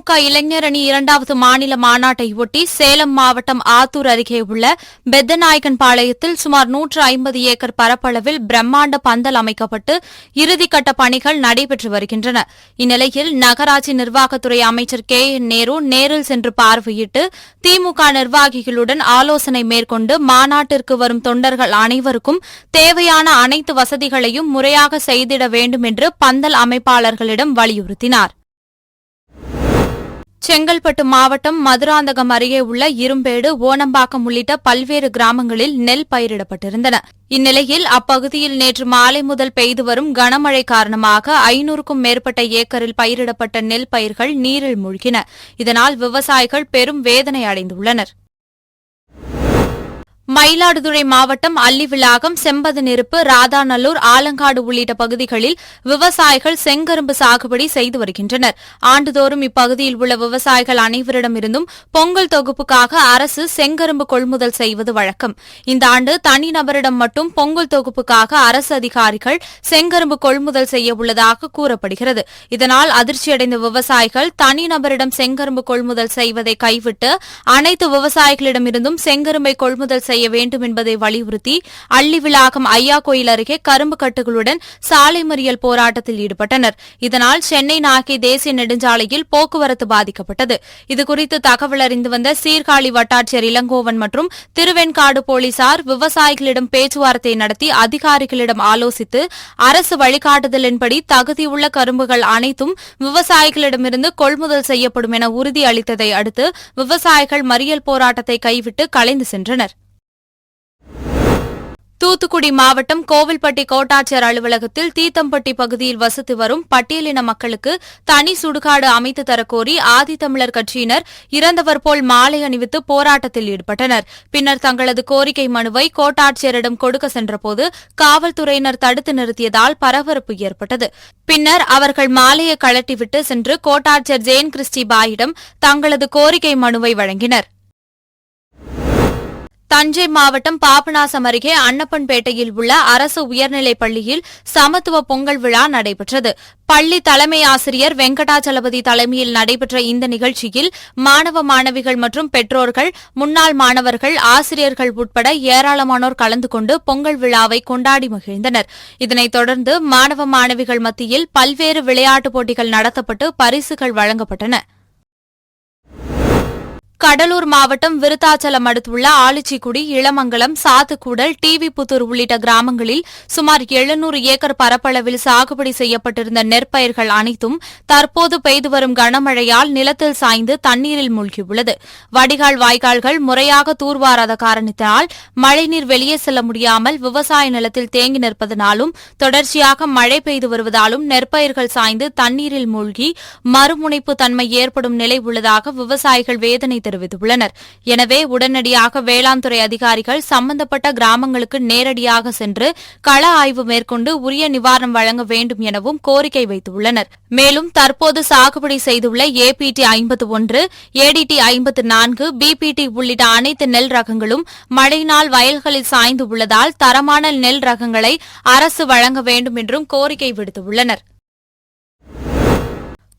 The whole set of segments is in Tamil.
திமுக இளைஞர் அணி இரண்டாவது மாநில மாநாட்டையொட்டி சேலம் மாவட்டம் ஆத்தூர் அருகே உள்ள பெத்தநாயகன் பாளையத்தில் சுமார் நூற்று ஐம்பது ஏக்கர் பரப்பளவில் பிரம்மாண்ட பந்தல் அமைக்கப்பட்டு இறுதிக்கட்ட பணிகள் நடைபெற்று வருகின்றன. இந்நிலையில் நகராட்சி நிர்வாகத்துறை அமைச்சர் கே. என். நேரு நேரில் சென்று பார்வையிட்டு திமுக நிர்வாகிகளுடன் ஆலோசனை மேற்கொண்டு மாநாட்டிற்கு வரும் தொண்டர்கள் அனைவருக்கும் தேவையான அனைத்து வசதிகளையும் முறையாக செய்திட வேண்டும் என்று பந்தல் அமைப்பாளர்களிடம் வலியுறுத்தினார். செங்கல்பட்டு மாவட்டம் மதுராந்தகம் அருகே உள்ள இரும்பேடு ஓனம்பாக்கம் உள்ளிட்ட பல்வேறு கிராமங்களில் நெல் பயிரிடப்பட்டிருந்தன. இந்நிலையில் அப்பகுதியில் நேற்று மாலை முதல் பெய்து வரும் கனமழை காரணமாக ஐநூறுக்கும் மேற்பட்ட ஏக்கரில் பயிரிடப்பட்ட நெல் பயிர்கள் நீரில் மூழ்கின. இதனால் விவசாயிகள் பெரும் வேதனை அடைந்துள்ளனர். மயிலாடுதுறை மாவட்டம் அல்லிவிளாகம் செம்பது நெருப்பு ராதாநல்லூர் ஆலங்காடு உள்ளிட்ட பகுதிகளில் விவசாயிகள் செங்கரும்பு சாகுபடி செய்து வருகின்றனர். ஆண்டுதோறும் இப்பகுதியில் உள்ள விவசாயிகள் அனைவரிடமிருந்தும் பொங்கல் தொகுப்புக்காக அரசு செங்கரும்பு கொள்முதல் செய்வது வழக்கம். இந்த ஆண்டு தனிநபரிடம் மட்டும் பொங்கல் தொகுப்புக்காக அரசு அதிகாரிகள் செங்கரும்பு கொள்முதல் செய்ய உள்ளதாக கூறப்படுகிறது. இதனால் அதிர்ச்சியடைந்த விவசாயிகள் தனிநபரிடம் செங்கரும்பு கொள்முதல் செய்வதை கைவிட்டு அனைத்து விவசாயிகளிடமிருந்தும் செங்கரும்பை கொள்முதல் செய்ய செய்ய வேண்டும் என்பதை வலியுறுத்தி அள்ளிவிளாகம் ஐயா கோயில் அருகே கரும்பு கட்டுகளுடன் சாலை மறியல் போராட்டத்தில் ஈடுபட்டனர். இதனால் சென்னை நாகை தேசிய நெடுஞ்சாலையில் போக்குவரத்து பாதிக்கப்பட்டது. இதுகுறித்து தகவல் அறிந்து வந்த சீர்காழி வட்டாட்சியர் இளங்கோவன் மற்றும் திருவெண்காடு போலீசார் விவசாயிகளிடம் பேச்சுவார்த்தை நடத்தி அதிகாரிகளிடம் ஆலோசித்து அரசு வழிகாட்டுதலின்படி தகுதியுள்ள கரும்புகள் அனைத்தும் விவசாயிகளிடமிருந்து கொள்முதல் செய்யப்படும் என உறுதியளித்ததை அடுத்து விவசாயிகள் மறியல் போராட்டத்தை கைவிட்டு கலைந்து சென்றனர். தூத்துக்குடி மாவட்டம் கோவில்பட்டி கோட்டாட்சியர் அலுவலகத்தில் தீத்தம்பட்டி பகுதியில் வசித்து வரும் பட்டியலின மக்களுக்கு தனி சுடுகாடு அமைத்து தரக்கோரி ஆதித்தமிழர் கட்சியினர் இறந்தவர் போல் மாலை அணிவித்து போராட்டத்தில் ஈடுபட்டனர். பின்னர் தங்களது கோரிக்கை மனுவை கோட்டாட்சியரிடம் கொடுக்க சென்றபோது காவல்துறையினர் தடுத்து நிறுத்தியதால் பரபரப்பு ஏற்பட்டது. பின்னர் அவர்கள் மாலையை கழட்டிவிட்டு சென்று கோட்டாட்சியர் ஜெயன் கிறிஸ்டி பாயிடம் தங்களது கோரிக்கை மனுவை வழங்கினர். தஞ்சை மாவட்டம் பாபநாசம் அருகே அன்னப்பன்பேட்டையில் உள்ள அரசு உயர்நிலைப் பள்ளியில் சமத்துவ பொங்கல் விழா நடைபெற்றது. பள்ளி தலைமை ஆசிரியர் வெங்கடாச்சலபதி தலைமையில் நடைபெற்ற இந்த நிகழ்ச்சியில் மாணவ மாணவிகள் மற்றும் பெற்றோர்கள் முன்னாள் மாணவர்கள் ஆசிரியர்கள் உட்பட ஏராளமானோர் கலந்து கொண்டு பொங்கல் விழாவை கொண்டாடி மகிழ்ந்தனர். இதனைத் தொடர்ந்து மாணவ மாணவிகள் மத்தியில் பல்வேறு விளையாட்டுப் போட்டிகள் நடத்தப்பட்டு பரிசுகள் வழங்கப்பட்டன. கடலூர் மாவட்டம் விருத்தாச்சலம் அடுத்துள்ள ஆலிச்சிக்குடி இளமங்கலம் சாத்துக்கூடல் டிவிபுத்தூர் உள்ளிட்ட கிராமங்களில் சுமார் எழுநூறு ஏக்கர் பரப்பளவில் சாகுபடி செய்யப்பட்டிருந்த நெற்பயிர்கள் அனைத்தும் தற்போது பெய்து வரும் கனமழையால் நிலத்தில் சாய்ந்து தண்ணீரில் மூழ்கியுள்ளது. வடிகால் வாய்க்கால்கள் முறையாக தூர்வாராத காரணத்தினால் மழைநீர் வெளியே செல்ல முடியாமல் விவசாய நிலத்தில் தேங்கி நிற்பதனாலும் தொடர்ச்சியாக மழை பெய்து வருவதாலும் நெற்பயிர்கள் சாய்ந்து தண்ணீரில் மூழ்கி மறுமுனைப்பு தன்மை ஏற்படும் நிலை உள்ளதாக விவசாயிகள் வேதனை தெரிவித்துள்ளனர். எனவே உடனடியாக வேளாண் துறை அதிகாரிகள் சம்பந்தப்பட்ட கிராமங்களுக்கு நேரடியாக சென்று கள ஆய்வு மேற்கொண்டு உரிய நிவாரணம் வழங்க வேண்டும் எனவும் கோரிக்கை வைத்துள்ளனர். மேலும் தற்போது சாகுபடி செய்துள்ள ஏபிடி ஐம்பத்து ஒன்று ஏடிடி ஐம்பத்து நான்கு பிபிடி உள்ளிட்ட அனைத்து நெல் ரகங்களும் மழையினால் வயல்களில் சாய்ந்து உள்ளதால் தரமான நெல் ரகங்களை அரசு வழங்க வேண்டும் என்றும் கோரிக்கை விடுத்துள்ளனர்.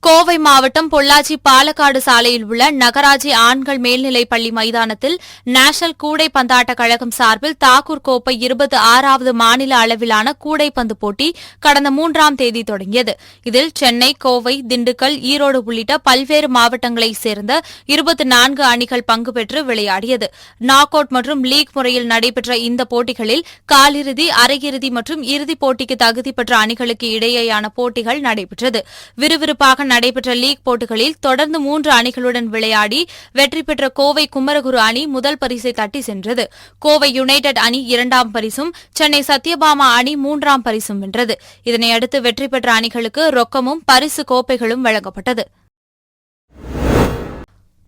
கோவை மாவட்டம் பொள்ளாச்சி பாலக்காடு சாலையில் உள்ள நகராட்சி ஆண்கள் மேல்நிலைப் பள்ளி மைதானத்தில் நேஷனல் கூடைப்பந்தாட்ட கழகம் சார்பில் தாக்கூர் கோப்பை இருபத்தி ஆறாவது மாநில அளவிலான கூடைப்பந்து போட்டி கடந்த மூன்றாம் தேதி தொடங்கியது. இதில் சென்னை கோவை திண்டுக்கல் ஈரோடு உள்ளிட்ட பல்வேறு மாவட்டங்களைச் சேர்ந்த இருபத்தி நான்கு அணிகள் பங்கு பெற்று விளையாடியது. நாக் அவுட் மற்றும் லீக் முறையில் நடைபெற்ற இந்த போட்டிகளில் காலிறுதி அரையிறுதி மற்றும் இறுதிப் போட்டிக்கு தகுதி பெற்ற அணிகளுக்கு இடையேயான போட்டிகள் நடைபெற்றது. விறுவிறுப்பாக நடைபெற்ற லீக் போட்டிகளில் தொடர்ந்து மூன்று அணிகளுடன் விளையாடி வெற்றி பெற்ற கோவை குமரகுரு அணி முதல் பரிசை தட்டி சென்றது. கோவை யுனைடெட் அணி இரண்டாம் பரிசும் சென்னை சத்யபாமா அணி மூன்றாம் பரிசும் வென்றது. இதனையடுத்து வெற்றி பெற்ற அணிகளுக்கு ரொக்கமும் பரிசு கோப்பைகளும் வழங்கப்பட்டது.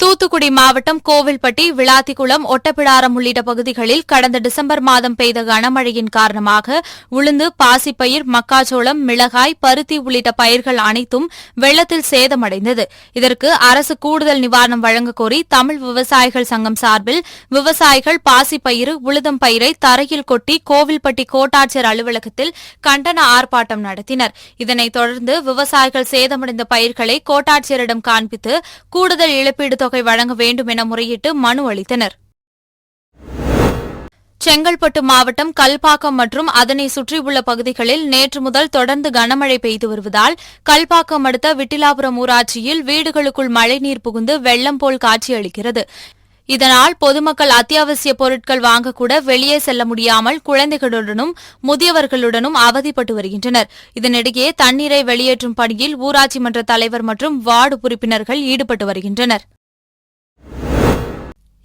தூத்துக்குடி மாவட்டம் கோவில்பட்டி விளாத்திக்குளம் ஒட்டப்பிடாரம் உள்ளிட்ட பகுதிகளில் கடந்த டிசம்பர் மாதம் பெய்த கனமழையின் காரணமாக உளுந்து பாசிப்பயிர் மக்காச்சோளம் மிளகாய் பருத்தி உள்ளிட்ட பயிர்கள் அனைத்தும் வெள்ளத்தில் சேதமடைந்தது. இதற்கு அரசு கூடுதல் நிவாரணம் வழங்க கோரி தமிழ் விவசாயிகள் சங்கம் சார்பில் விவசாயிகள் பாசிப்பயிறு உளுதம் பயிரை தரையில் கொட்டி கோவில்பட்டி கோட்டாட்சியர் அலுவலகத்தில் கண்டன ஆர்ப்பாட்டம் நடத்தினர். இதனைத் தொடர்ந்து விவசாயிகள் சேதமடைந்த பயிர்களை கோட்டாட்சியரிடம் காண்பித்து கூடுதல் இழப்பீடு தொகை வழங்க வேண்டும் என முறையிட்டு மனு அளித்தனர். செங்கல்பட்டு மாவட்டம் கல்பாக்கம் மற்றும் அதனை சுற்றியுள்ள பகுதிகளில் நேற்று முதல் தொடர்ந்து கனமழை பெய்து வருவதால் கல்பாக்கம் அடுத்த விட்டிலாபுரம் ஊராட்சியில் வீடுகளுக்குள் மழைநீர் புகுந்து வெள்ளம் போல் காட்சியளிக்கிறது இதனால் பொதுமக்கள் அத்தியாவசிய பொருட்கள் வாங்கக்கூட வெளியே செல்ல முடியாமல் குழந்தைகளுடனும் முதியவர்களுடனும் அவதிப்பட்டு வருகின்றனர். இதனிடையே தண்ணீரை வெளியேற்றும் பணியில் ஊராட்சி மன்ற தலைவர் மற்றும் வார்டு உறுப்பினர்கள் ஈடுபட்டு வருகின்றனர்.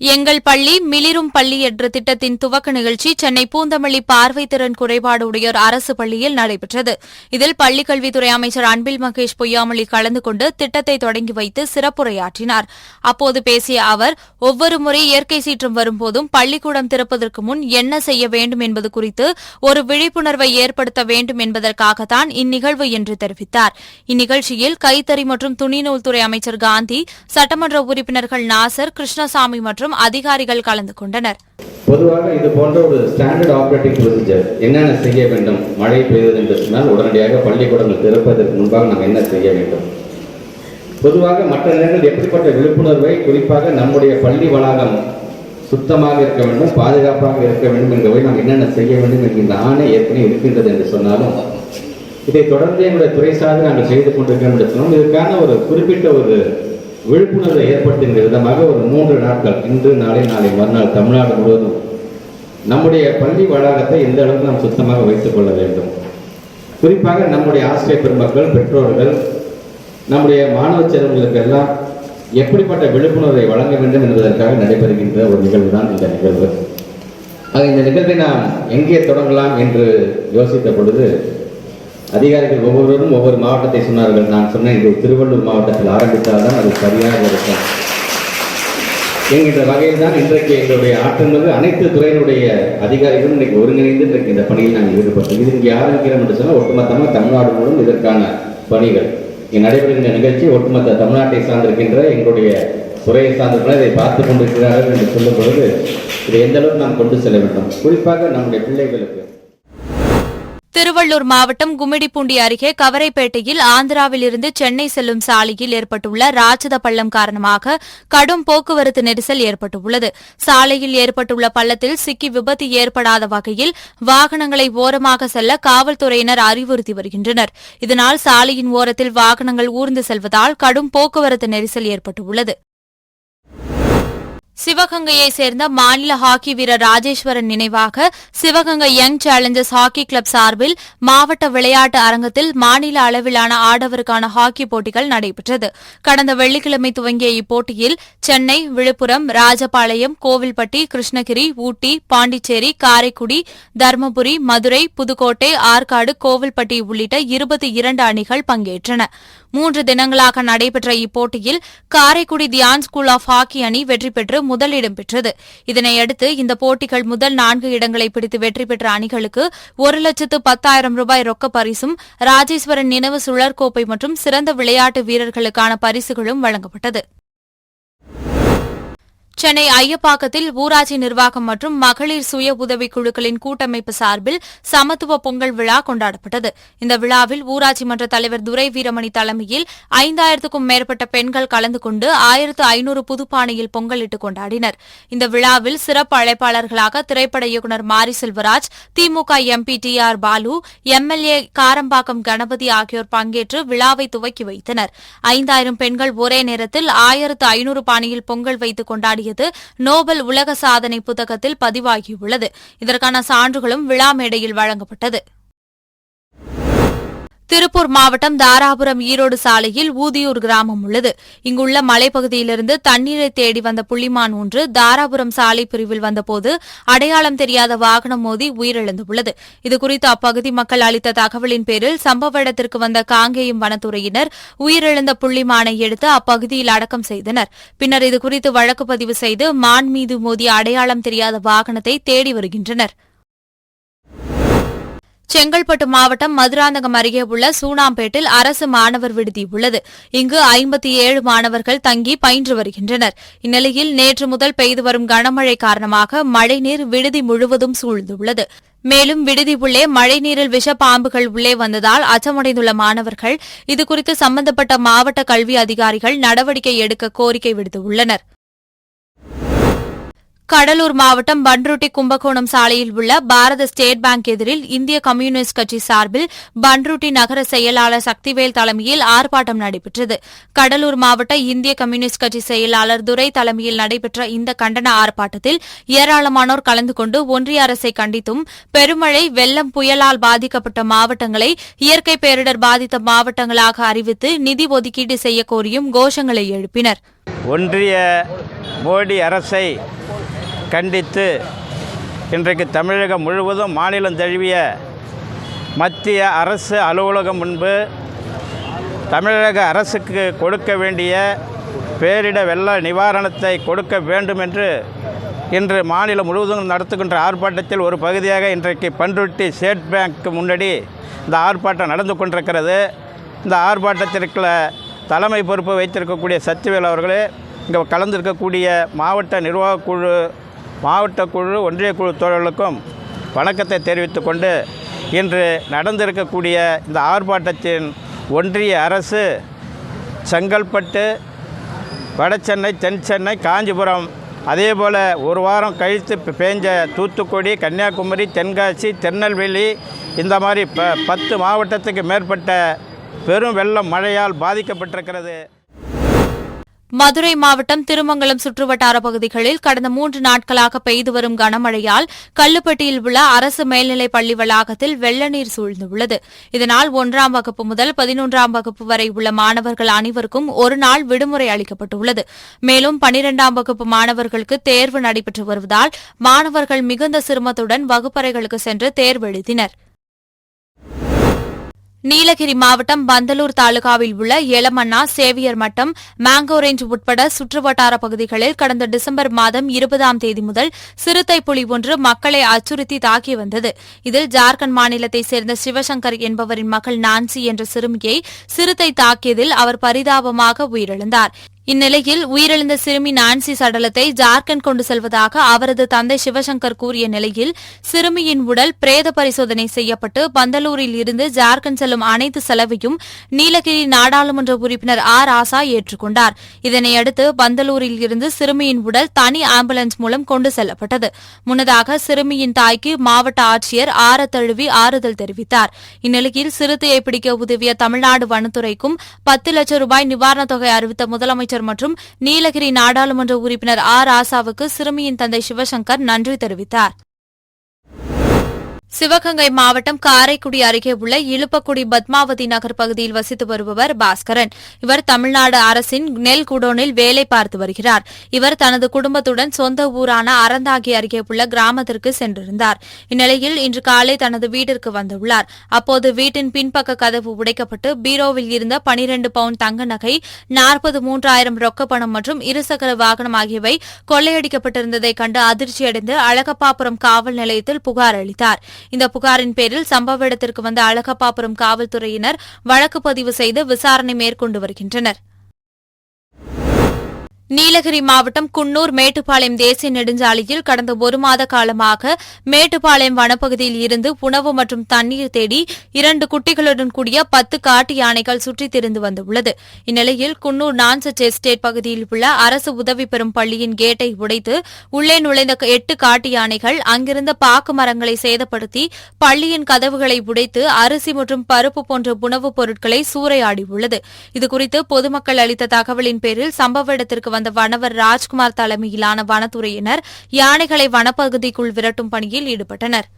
எங்கள் பள்ளி மிளிரும் பள்ளி என்ற திட்டத்தின் துவக்க நிகழ்ச்சி சென்னை பூந்தமல்லி பார்வைத்திறன் குறைபாடு உடையோர் அரசு பள்ளியில் நடைபெற்றது. இதில் பள்ளிக்கல்வித்துறை அமைச்சர் அன்பில் மகேஷ் பொய்யாமொழி கலந்து கொண்டு திட்டத்தை தொடங்கி வைத்து சிறப்புரையாற்றினார். அப்போது பேசிய அவர் ஒவ்வொரு முறை இயற்கை சீற்றம் வரும்போதும் பள்ளிக்கூடம் திறப்பதற்கு முன் என்ன செய்ய வேண்டும் என்பது குறித்து ஒரு விழிப்புணர்வை ஏற்படுத்த வேண்டும் என்பதற்காகத்தான் இந்நிகழ்வு என்று தெரிவித்தார். இந்நிகழ்ச்சியில் கைத்தறி மற்றும் துணிநூல்துறை அமைச்சர் காந்தி சட்டமன்ற உறுப்பினர்கள் நாசர் கிருஷ்ணசாமி மற்றும் அதிகாரிகள் கலந்து கொண்டனர். பொதுவாக இது போன்ற ஒரு ஸ்டாண்டர்ட் ஆப்ரேட்டிங் ப்ரொசீஜர் என்னென்ன செய்ய வேண்டும் மழை பெய்தது என்று சொன்னால் உடனடியாக பள்ளிக்கூடங்கள் திறப்பதற்கு முன்பாக நாம் என்ன செய்ய வேண்டும்? பொதுவாக மற்ற நேரங்கள் எப்படிப்பட்ட விழிப்புணர்வை குறிப்பாக நம்முடைய பள்ளி வளாகம் சுத்தமாக இருக்க வேண்டும் பாதுகாப்பாக இருக்க வேண்டும் என்பதை நாம் என்னென்ன செய்ய வேண்டும் என்கின்ற ஆணை ஏற்கனவே இருக்கின்றது என்று சொன்னாலும் இதை தொடர்ந்து எங்களுடைய துறை சார்ந்து நாங்கள் செய்து கொண்டிருக்கிறோம் என்று சொன்னோம் இதற்கான ஒரு குறிப்பிட்ட ஒரு விழிப்புணர்வை ஏற்படுத்துகின்ற விதமாக ஒரு மூன்று நாட்கள் இன்று நாளை நாளை மறுநாள் தமிழ்நாடு முழுவதும் நம்முடைய பள்ளி வளாகத்தை எந்த அளவுக்கு நாம் சுத்தமாக வைத்துக் கொள்ள வேண்டும்? குறிப்பாக நம்முடைய ஆசிரியர் பெருமக்கள் பெற்றோர்கள் நம்முடைய மாணவ செல்வங்களுக்கெல்லாம் எப்படிப்பட்ட விழிப்புணர்வை வழங்க வேண்டும் என்பதற்காக நடைபெறுகின்ற ஒரு நிகழ்வு தான் இந்த நிகழ்வு. ஆக இந்த நிகழ்வை நாம் எங்கே தொடங்கலாம் என்று யோசித்த பொழுது அதிகாரிகள் ஒவ்வொருவரும் ஒவ்வொரு மாவட்டத்தை சொன்னார்கள். நான் சொன்னேன் இது திருவள்ளூர் மாவட்டத்தில் ஆரம்பித்தால்தான் அது சரியாக இருக்கும். என்கின்ற வகையில் தான் இன்றைக்கு எங்களுடைய ஆற்றல்மிகு அனைத்து துறையினுடைய அதிகாரிகளும் இன்றைக்கு ஒருங்கிணைந்து இன்றைக்கு இந்த பணியில் நாங்கள் ஈடுபட்டோம். இது இங்கே ஆரம்பிக்கிறோம் என்று சொன்னால் ஒட்டுமொத்தமாக தமிழ்நாடு மூலம் இதற்கான பணிகள். இங்கே நடைபெறுகின்ற நிகழ்ச்சி ஒட்டுமொத்த தமிழ்நாட்டை சார்ந்திருக்கின்ற எங்களுடைய துறையை சார்ந்திருக்கிற இதை பார்த்து கொண்டிருக்கிறார்கள் என்று சொல்லும் பொழுது இதை எந்த அளவுக்கு நாம் கொண்டு செல்ல வேண்டும். குறிப்பாக நம்முடைய பிள்ளைகளுக்கு திருவள்ளூர் மாவட்டம் கும்மிடிப்பூண்டி அருகே கவரைப்பேட்டையில் ஆந்திராவிலிருந்து சென்னை செல்லும் சாலையில் ஏற்பட்டுள்ள ராட்சத பள்ளம் காரணமாக கடும் போக்குவரத்து நெரிசல் ஏற்பட்டுள்ளது. சாலையில் ஏற்பட்டுள்ள பள்ளத்தில் சிக்கி விபத்து ஏற்படாத வகையில் வாகனங்களை ஓரமாக செல்ல காவல்துறையினர் அறிவுறுத்தி வருகின்றனர். இதனால் சாலையின் ஓரத்தில் வாகனங்கள் ஊர்ந்து செல்வதால் கடும் போக்குவரத்து நெரிசல் ஏற்பட்டுள்ளது. சிவகங்கையைச் சேர்ந்த மாநில ஹாக்கி வீரர் ராஜேஸ்வரன் நினைவாக Sivaganga young challengers hockey club சார்பில் மாவட்ட விளையாட்டு அரங்கத்தில் மாநில அளவிலான ஆடவருக்கான ஹாக்கி போட்டிகள் நடைபெற்றது. கடந்த வெள்ளிக்கிழமை துவங்கிய இப்போட்டியில் சென்னை விழுப்புரம் ராஜபாளையம் கோவில்பட்டி கிருஷ்ணகிரி ஊட்டி பாண்டிச்சேரி காரைக்குடி தருமபுரி மதுரை புதுக்கோட்டை ஆற்காடு கோவில்பட்டி உள்ளிட்ட இருபத்தி இரண்டு அணிகள் பங்கேற்றன. மூன்று தினங்களாக நடைபெற்ற இப்போட்டியில் Karaikudi Dhyan school of hockey அணி வெற்றி பெற்று முதலிடம் பெற்றது. இதனையடுத்து இந்த போட்டிகள் முதல் நான்கு இடங்களை பிடித்து வெற்றி பெற்ற அணிகளுக்கு ஒரு லட்சத்து பத்தாயிரம் ரூபாய் ரொக்க பரிசும் ராஜேஸ்வரன் நினைவு சுழற்கோப்பை மற்றும் சிறந்த விளையாட்டு வீரர்களுக்கான பரிசுகளும் வழங்கப்பட்டது. சென்னை ஐயப்பாக்கத்தில் ஊராட்சி நிர்வாகம் மற்றும் மகளிர் சுய உதவிக் குழுக்களின் கூட்டமைப்பு சார்பில் சமத்துவ பொங்கல் விழா கொண்டாடப்பட்டது. இந்த விழாவில் ஊராட்சி மன்ற தலைவர் துரை வீரமணி தலைமையில் ஐந்தாயிரத்துக்கும் மேற்பட்ட பெண்கள் கலந்து கொண்டு ஆயிரத்து ஐநூறு புதுப்பானையில் பொங்கலிட்டு கொண்டாடினர். இந்த விழாவில் சிறப்பு அழைப்பாளர்களாக திரைப்பட இயக்குநர் Mari Selvaraj DMK MP T R Baalu MLA Karambakkam Ganapathi ஆகியோர் பங்கேற்று விழாவை துவக்கி வைத்தனர். ஐந்தாயிரம் பெண்கள் ஒரே நேரத்தில் ஆயிரத்து ஐநூறு பானையில் பொங்கல் வைத்து கொண்டாடியது நோபல் உலக சாதனை புத்தகத்தில் பதிவாகியுள்ளது. இதற்கான சான்றுகளும் விழா மேடையில் வழங்கப்பட்டது. திருப்பூர் மாவட்டம் தாராபுரம் ஈரோடு சாலையில் ஊதியூர் கிராமம் உள்ளது. இங்குள்ள மலைப்பகுதியிலிருந்து தண்ணீரை தேடி வந்த புள்ளிமான் ஒன்று தாராபுரம் சாலை பிரிவில் வந்தபோது அடையாளம் தெரியாத வாகனம் மோதி உயிரிழந்துள்ளது. இதுகுறித்து அப்பகுதி மக்கள் அளித்த தகவலின் பேரில் சம்பவ இடத்திற்கு வந்த காங்கேயம் வனத்துறையினர் உயிரிழந்த புள்ளிமானை எடுத்து அப்பகுதியில் அடக்கம் செய்தனர். பின்னர் இதுகுறித்து வழக்கு பதிவு செய்து மான் மீது மோதிய அடையாளம் தெரியாத வாகனத்தை தேடி வருகின்றனர். செங்கல்பட்டு மாவட்டம் மதுராந்தகம் அருகே உள்ள சூனாம்பேட்டில் அரசு மாணவர் விடுதி உள்ளது. இங்கு ஐம்பத்தி ஏழு மாணவர்கள் தங்கி பயின்று வருகின்றனர். இந்நிலையில் நேற்று முதல் பெய்து வரும் கனமழை காரணமாக மழைநீர் விடுதி முழுவதும் சூழ்ந்துள்ளது. மேலும் விடுதி உள்ளே மழைநீரில் விஷ பாம்புகள் உள்ளே வந்ததால் அச்சமடைந்துள்ள மாணவர்கள் இதுகுறித்து சம்பந்தப்பட்ட மாவட்ட கல்வி அதிகாரிகள் நடவடிக்கை எடுக்க கோரிக்கை விடுத்துள்ளனா் கடலூர் மாவட்டம் பன்ருட்டி கும்பகோணம் சாலையில் உள்ள பாரத ஸ்டேட் பேங்க் எதிரில் இந்திய கம்யூனிஸ்ட் கட்சி சார்பில் பன்ருட்டி நகர செயலாளர் சக்திவேல் தலைமையில் ஆர்ப்பாட்டம் நடைபெற்றது. கடலூர் மாவட்ட இந்திய கம்யூனிஸ்ட் கட்சி செயலாளர் துரை தலைமையில் நடைபெற்ற இந்த கண்டன ஆர்ப்பாட்டத்தில் ஏராளமானோர் கலந்து கொண்டு ஒன்றிய அரசை கண்டித்தும் பெருமழை வெள்ளம் புயலால் பாதிக்கப்பட்ட மாவட்டங்களை இயற்கை பேரிடர் பாதித்த மாவட்டங்களாக அறிவித்து நிதி ஒதுக்கீடு செய்ய கோரியும் கோஷங்களை எழுப்பினர். ஒன்றிய மோடி அரசை கண்டித்து இன்றைக்கு தமிழகம் முழுவதும் மாநிலம் தழுவிய மத்திய அரசு அலுவலகம் முன்பு தமிழக அரசுக்கு கொடுக்க வேண்டிய பேரிட வெள்ள நிவாரணத்தை கொடுக்க வேண்டும் என்று இன்று மாநிலம் முழுவதும் நடத்துகின்ற ஆர்ப்பாட்டத்தில் ஒரு பகுதியாக இன்றைக்கு பண்ருட்டி ஸ்டேட் பேங்க்கு முன்னாடி இந்த ஆர்ப்பாட்டம் நடந்து கொண்டிருக்கிறது. இந்த ஆர்ப்பாட்டத்திற்குள்ள தலைமை பொறுப்பு வைத்திருக்கக்கூடிய சத்திவேல் அவர்களே இங்கே கலந்திருக்கக்கூடிய மாவட்ட நிர்வாகக்குழு மாவட்ட குழு ஒன்றிய குழு தோழர்களுக்கும் வணக்கத்தை தெரிவித்துக்கொண்டு இன்று நடந்திருக்கக்கூடிய இந்த ஆர்ப்பாட்டத்தின் ஒன்றிய அரசு செங்கல்பட்டு வடசென்னை தென் சென்னை காஞ்சிபுரம் அதே போல் ஒரு வாரம் கழித்து பேஞ்ச தூத்துக்குடி கன்னியாகுமரி தென்காசி திருநெல்வேலி இந்த மாதிரி ப பத்து மாவட்டத்துக்கு மேற்பட்ட பெரும் வெள்ளம் மழையால் பாதிக்கப்பட்டிருக்கிறது. மதுரை மாவட்டம் திருமங்கலம் சுற்றுவட்டார பகுதிகளில் கடந்த மூன்று நாட்களாக பெய்து வரும் கனமழையால் கல்லுப்பட்டியில் உள்ள அரசு மேல்நிலைப் பள்ளி வளாகத்தில் வெள்ள நீர் சூழ்ந்துள்ளது. இதனால் ஒன்றாம் வகுப்பு முதல் பதினொன்றாம் வகுப்பு வரை உள்ள மாணவர்கள் அனைவருக்கும் ஒரு நாள் விடுமுறை அளிக்கப்பட்டுள்ளது. மேலும் பனிரெண்டாம் வகுப்பு மாணவர்களுக்கு தேர்வு நடைபெற்று வருவதால் மாணவர்கள் மிகுந்த சிரமத்துடன் வகுப்பறைகளுக்கு சென்று தேர்வு எழுதினர். நீலகிரி மாவட்டம் பந்தலூர் தாலுகாவில் உள்ள ஏலமண்ணா சேவியர் மட்டம் மேங்கோ ரேஞ்ச் உட்பட சுற்றுவட்டார பகுதிகளில் கடந்த டிசம்பர் மாதம் இருபதாம் தேதி முதல் சிறுத்தை புலி ஒன்று மக்களை அச்சுறுத்தி தாக்கி வந்தது. இதில் ஜார்க்கண்ட் மாநிலத்தைச் சேர்ந்த சிவசங்கர் என்பவரின் மகள் நான்சி என்ற சிறுமியை சிறுத்தை தாக்கியதில் அவர் பரிதாபமாக உயிரிழந்தார். இந்நிலையில் உயிரிழந்த சிறுமி நான்சி சடலத்தை ஜார்க்கண்ட் கொண்டு செல்வதாக அவரது தந்தை சிவசங்கர் கூறிய நிலையில் சிறுமியின் உடல் பிரேத பரிசோதனை செய்யப்பட்டு பந்தலூரில் இருந்து ஜார்க்கண்ட் செல்லும் அனைத்து செலவையும் நீலகிரி நாடாளுமன்ற உறுப்பினர் ஆ ராசா ஏற்றுக்கொண்டார். இதனையடுத்து பந்தலூரில் இருந்து சிறுமியின் உடல் தனி ஆம்புலன்ஸ் மூலம் கொண்டு செல்லப்பட்டது. முன்னதாக சிறுமியின் தாய்க்கு மாவட்ட ஆட்சியர் ஆற தழுவி ஆறுதல் தெரிவித்தார். இந்நிலையில் சிறுத்தையை பிடிக்க உதவிய தமிழ்நாடு வனத்துறைக்கும் பத்து லட்சம் ரூபாய் நிவாரணத் தொகை அறிவித்த முதலமைச்சர் மற்றும் நீலகிரி நாடாளுமன்ற உறுப்பினர் ஆ ராசாவுக்கு சிறுமியின் தந்தை சிவசங்கர் நன்றி தெரிவித்தார். சிவகங்கை மாவட்டம் காரைக்குடி அருகே உள்ள இழுப்பக்குடி பத்மாவதி நகர் பகுதியில் வசித்து வருபவர் பாஸ்கரன். இவர் தமிழ்நாடு அரசின் நெல் குடோனில் வேலை பார்த்து வருகிறார். இவர் தனது குடும்பத்துடன் சொந்த ஊரான அறந்தாகி அருகே உள்ள கிராமத்திற்கு சென்றிருந்தார். இந்நிலையில் இன்று காலை தனது வீட்டிற்கு வந்துள்ளார். அப்போது வீட்டின் பின்பக்க கதவு உடைக்கப்பட்டு பீரோவில் இருந்த பனிரண்டு பவுண்ட் தங்க நகை நாற்பது மூன்றாயிரம் ரொக்க பணம் மற்றும் இருசக்கர வாகனம் ஆகியவை கொள்ளையடிக்கப்பட்டிருந்ததை கண்டு அதிர்ச்சியடைந்து அழகப்பாபுரம் காவல் நிலையத்தில் புகார் அளித்தார். இந்த புகாரின் பேரில் சம்பவ இடத்திற்கு வந்த அழகப்பாபுரம் காவல்துறையினர் வழக்கு பதிவு செய்து விசாரணை மேற்கொண்டு வருகின்றனர். நீலகிரி மாவட்டம் குன்னூர் மேட்டுப்பாளையம் தேசிய நெடுஞ்சாலையில் கடந்த ஒரு மாத காலமாக மேட்டுப்பாளையம் வனப்பகுதியில் இருந்து உணவு மற்றும் தண்ணீர் தேடி இரண்டு குட்டிகளுடன் கூடிய பத்து காட்டு யானைகள் சுற்றித் திரிந்து வந்துள்ளது. இந்நிலையில் குன்னூர் நான்சச் எஸ்டேட் பகுதியில் உள்ள அரசு உதவி பெறும் பள்ளியின் கேட்டை உடைத்து உள்ளே நுழைந்த எட்டு காட்டு யானைகள் அங்கிருந்த பாக்கு மரங்களை சேதப்படுத்தி பள்ளியின் கதவுகளை உடைத்து அரிசி மற்றும் பருப்பு போன்ற உணவுப் பொருட்களை சூறையாடியுள்ளது. இதுகுறித்து பொதுமக்கள் அளித்த தகவலின் பேரில் சம்பவ இடத்திற்கு வந்த வனவர் ராஜ்குமார் தலைமையிலான வனத்துறையினர் யானைகளை வனப்பகுதிக்குள் விரட்டும் பணியில் ஈடுபட்டனர்.